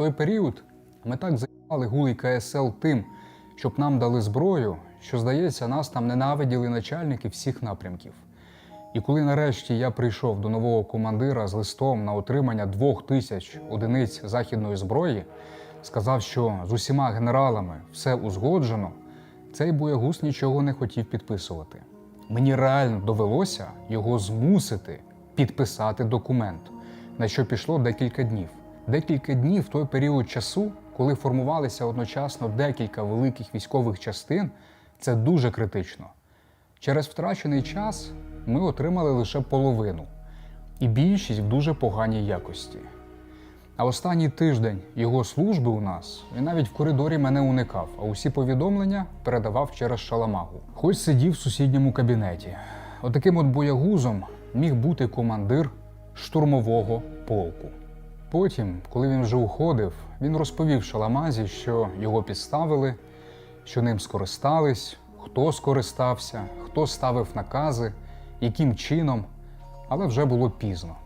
той період ми так заїбали гулий КСЛ тим, щоб нам дали зброю, що, здається, нас там ненавиділи начальники всіх напрямків. І коли нарешті я прийшов до нового командира з листом на отримання двох тисяч одиниць західної зброї, сказав, що з усіма генералами все узгоджено, цей боягуз нічого не хотів підписувати. Мені реально довелося його змусити підписати документ, на що пішло декілька днів. Декілька днів в той період часу, коли формувалися одночасно декілька великих військових частин, це дуже критично. Через втрачений час ми отримали лише половину, і більшість в дуже поганій якості. А останній тиждень його служби у нас він навіть в коридорі мене уникав, а усі повідомлення передавав через шаламагу. Хоч сидів в сусідньому кабінеті. Отаким от боягузом міг бути командир штурмового полку. Потім, коли він вже уходив, він розповів шаламазі, що його підставили, що ним скористались, хто скористався, хто ставив накази, яким чином, але вже було пізно.